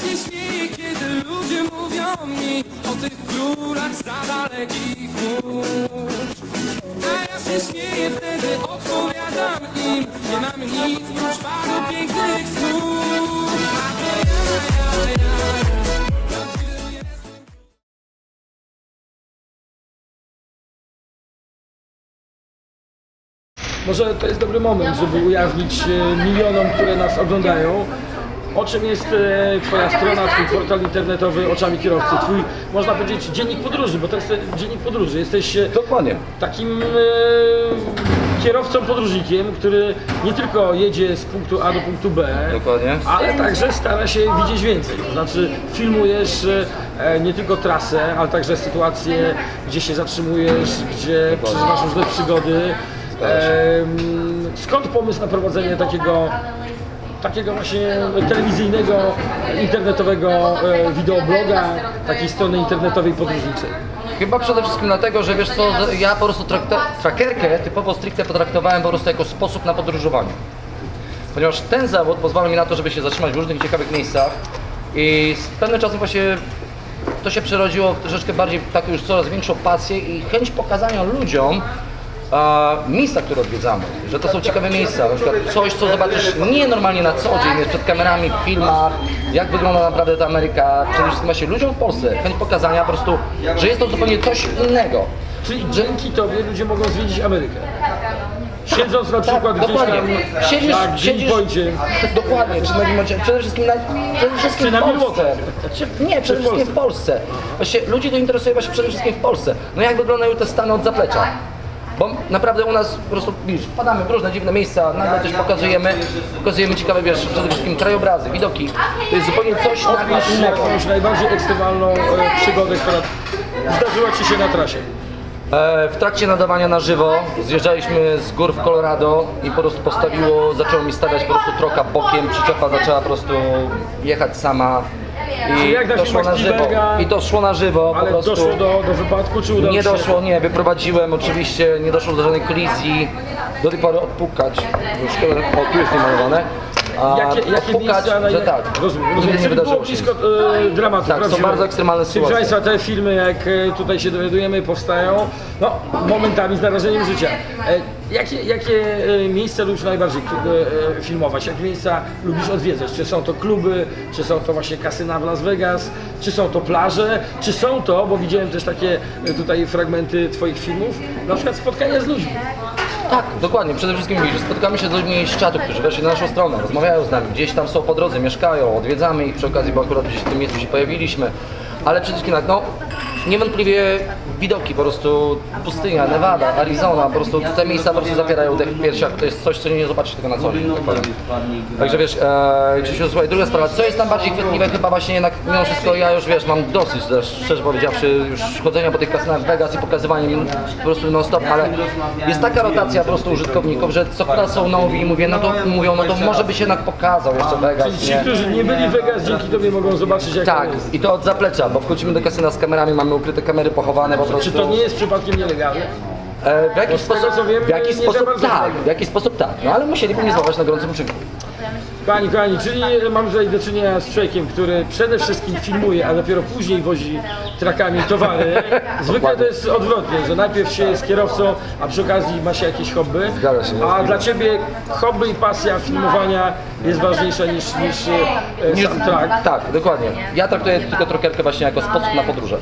się śmieję, kiedy ludzie mówią mi o tych królach za dalekich mórz. A ja się śmieję wtedy, odpowiadam im, nie mam nic prócz paru pięknych słów. Może to jest dobry moment, żeby ujawnić e, milionom, które nas oglądają, o czym jest e, Twoja strona, Twój portal internetowy Oczami Kierowcy, Twój, można powiedzieć, dziennik podróży, bo to jest e, dziennik podróży. Jesteś e, Dokładnie. takim e, kierowcą, podróżnikiem, który nie tylko jedzie z punktu A do punktu B, Dokładnie. ale także stara się widzieć więcej. To znaczy filmujesz e, nie tylko trasę, ale także sytuacje, gdzie się zatrzymujesz, gdzie przeżywasz różne przygody. Em, skąd pomysł na prowadzenie takiego takiego właśnie telewizyjnego, internetowego e, wideobloga, takiej strony internetowej podróżniczej? Chyba przede wszystkim dlatego, że wiesz co, ja po prostu trackerkę typowo stricte potraktowałem po prostu jako sposób na podróżowanie. Ponieważ ten zawód pozwala mi na to, żeby się zatrzymać w różnych ciekawych miejscach i z pewnym czasem właśnie to się przerodziło w troszeczkę bardziej taką już coraz większą pasję i chęć pokazania ludziom a, miejsca, które odwiedzamy, że to są ciekawe miejsca, na przykład coś, co zobaczysz nie normalnie na co dzień, przed kamerami, w filmach, jak wygląda naprawdę ta Ameryka, przede wszystkim właśnie ludziom w Polsce, chęć pokazania po prostu, że jest to zupełnie coś innego. Czyli dzięki Tobie ludzie mogą zwiedzić Amerykę. Siedząc na przykład tak, gdzieś dokładnie. tam Siedzisz, na siedzisz, dokładnie, czy na Greenpointie, przede wszystkim, na, przede wszystkim Czy na w Polsce. Czy, nie, przede wszystkim w Polsce. Właśnie ludzi to interesuje właśnie przede wszystkim w Polsce. No jak wyglądają te stany od zaplecza? Bo naprawdę u nas po prostu, widzisz, wpadamy w różne dziwne miejsca, nagle coś pokazujemy, pokazujemy ciekawe, wiesz, przede wszystkim krajobrazy, widoki. To jest zupełnie coś nagle innego. jakąś najbardziej ekstremalną e, przygodę, która zdarzyła Ci się na trasie. E, W trakcie nadawania na żywo zjeżdżaliśmy z gór w Colorado i po prostu postawiło, zaczęło mi stawiać po prostu troka bokiem, przyczepa zaczęła po prostu jechać sama i jak na to szło filmach na żywo. Spielberga, I to szło na żywo po Ale prostu. doszło do, do wypadku, czy udało Nie się? doszło, nie, wyprowadziłem oczywiście, nie doszło do żadnej kolizji. Do tej pory odpukać, już szkoda, o tu jest niemalowane. A Jakie, jakie odpukać, miejsca, na że ile- tak, rozumiem, rozumiem. nie Czyli wydarzyło było się blisko e, dramatu, Tak, są prawdziwego. bardzo ekstremalne Proszę sytuacje. Państwa, te filmy, jak e, tutaj się dowiadujemy, powstają no, momentami z narażeniem życia. E, Jakie, jakie e, miejsca lubisz najbardziej e, e, filmować? Jakie miejsca lubisz odwiedzać? Czy są to kluby, czy są to właśnie kasyna w Las Vegas, czy są to plaże, czy są to, bo widziałem też takie tutaj fragmenty Twoich filmów, na przykład spotkania z ludźmi. Tak, dokładnie. Przede wszystkim widzisz, spotykamy się z ludźmi z czatu, którzy weszli na naszą stronę, rozmawiają z nami, gdzieś tam są po drodze, mieszkają, odwiedzamy ich przy okazji, bo akurat gdzieś w tym miejscu się pojawiliśmy. Ale przede wszystkim tak, no niewątpliwie widoki, po prostu pustynia, Nevada, Arizona, po prostu te miejsca po prostu zapierają dech w piersiach, to jest coś, co nie zobaczysz tego na co dzień, tak powiem. Także wiesz, e, Krzysiu, słuchaj, druga sprawa, co jest tam bardziej chwytliwe, chyba właśnie jednak mimo wszystko ja już wiesz, mam dosyć też, szczerze powiedziawszy, już chodzenia po tych kasynach w Vegas i pokazywania im po prostu non stop, ale jest taka rotacja po prostu użytkowników, że co chwila są nowi i mówię, no to mówią, no to może by się jednak pokazał jeszcze Vegas, ci, nie? którzy nie byli w Vegas, dzięki Tobie mogą zobaczyć, jak Tak, to jest. i to od zaplecza, bo wchodzimy do kasyna z kamerami, mamy ukryte kamery pochowane po prostu. Czy to nie jest przypadkiem nielegalne? E, w jakiś sposób, co wiem, w jakiś za sposób tak, w jakiś sposób tak, no ale musieliby mnie złapać na gorącym uczynku. Kochani, kochani, czyli mamy tutaj do czynienia z człowiekiem, który przede wszystkim filmuje, a dopiero później wozi trakami towary. Zwykle to jest odwrotnie, że najpierw się jest kierowcą, a przy okazji ma się jakieś hobby. A dla Ciebie hobby i pasja filmowania jest ważniejsza niż, niż e, sam trak. Tak, dokładnie. Ja traktuję tylko trokerkę właśnie jako sposób na podróże.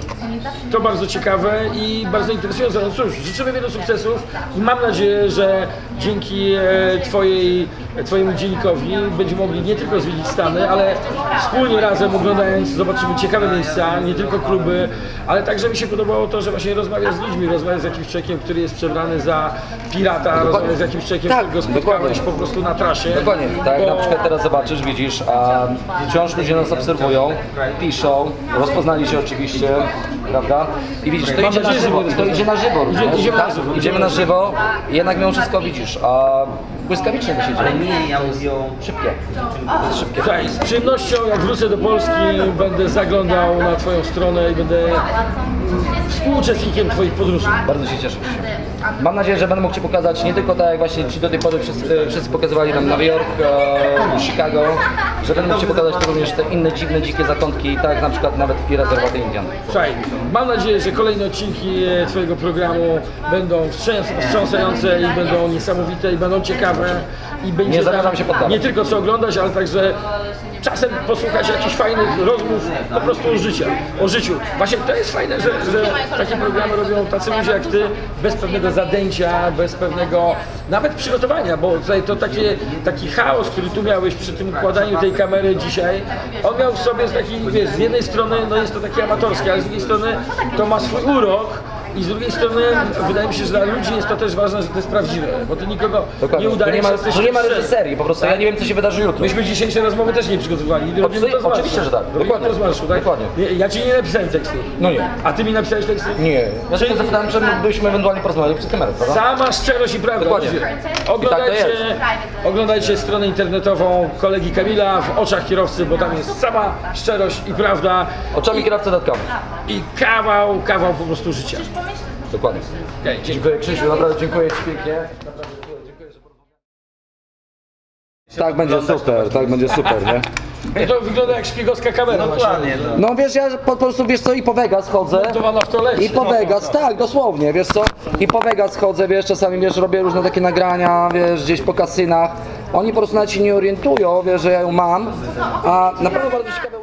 To bardzo ciekawe i bardzo interesujące. No cóż, życzymy wielu sukcesów i mam nadzieję, że dzięki e, twojej, Twojemu dziennikowi będziemy mogli nie tylko zwiedzić Stany, ale wspólnie razem oglądając zobaczymy ciekawe miejsca, nie tylko kluby, ale także mi się podobało to, że właśnie rozmawiasz z ludźmi, rozmawiasz z jakimś człowiekiem, który jest przebrany za pirata, rozmawiasz z jakimś człowiekiem, Tak, którego spotkałeś po prostu na trasie. Dokładnie, tak Bo- na przykład teraz zobaczysz, widzisz, a wciąż ludzie nas obserwują, piszą, rozpoznali się oczywiście, prawda? I widzisz, to idzie na żywo, to idzie na żywo. Idzie- idziemy na Tak, żywo. Idziemy na żywo jednak mimo wszystko widzisz, a błyskawicznie to się dzieje. Nie, ja mówię o Szybkie. Szybkie. Słuchaj, z przyjemnością jak wrócę do Polski będę zaglądał na Twoją stronę i będę współuczestnikiem Twoich podróży. Bardzo się cieszę. Mam nadzieję, że będę mógł Ci pokazać nie tylko tak jak właśnie Ci do tej pory wszyscy, wszyscy pokazywali nam Nowy Jork, e, Chicago, że będę mógł Ci pokazać tu również te inne dziwne, dzikie zakątki, tak jak na przykład nawet i rezerwaty Indian. Słuchaj, mam nadzieję, że kolejne odcinki e, Twojego programu będą wstrząs- wstrząsające i będą niesamowite i będą ciekawe i będzie Nie zamierzam się poddawać. nie tylko co oglądać, ale także czasem posłuchać jakichś fajnych rozmów po prostu o życiu, o życiu. Właśnie to jest fajne, że, że takie programy robią tacy ludzie jak Ty, bez pewnego zadęcia, bez pewnego nawet przygotowania, bo tutaj to taki chaos, który tu miałeś przy tym układaniu tej kamery dzisiaj, on miał w sobie taki, wiesz, z jednej strony no jest to takie amatorskie, ale z drugiej strony to ma swój urok i z drugiej strony wydaje mi się, że dla ludzi jest to też ważne, że to jest prawdziwe, bo ty nikogo Dokładnie. nie udaje tu nie ma, tu nie ma reżyserii, po prostu ja nie wiem co się wydarzy jutro. Myśmy dzisiejsze rozmowy też nie przygotowali. Robimy to z marszu. oczywiście, że tak. Robimy Dokładnie. to z marszu, tak? Dokładnie. Nie, Ja ci nie napisałem tekstu. No nie. A ty mi napisałeś teksty? Nie. Ja się zapytałem, czy mógłbyśmy ewentualnie porozmawiać przy kamerze, prawda? Sama szczerość i prawda. Dokładnie. tak to Oglądajcie, jest. oglądajcie stronę internetową kolegi Kamila w oczach kierowcy, bo tam jest sama szczerość i prawda. Oczami kierowcy.com. I kawał, kawał po prostu życia. Dokładnie. Okej, dziękuję. Dziękuję Krzysiu, naprawdę dziękuję Ci pięknie. Tak będzie super, tak będzie super, nie? To wygląda jak szpiegowska kamera. Dokładnie. No wiesz, ja po prostu wiesz co i po Vegas chodzę. Montowana w toalecie. I po Vegas, tak, dosłownie, wiesz co? I po Vegas chodzę, wiesz, czasami wiesz, robię różne takie nagrania, wiesz, gdzieś po kasynach. Oni po prostu nawet się nie orientują, wiesz, że ja ją mam. A na pewno bardzo ciekawe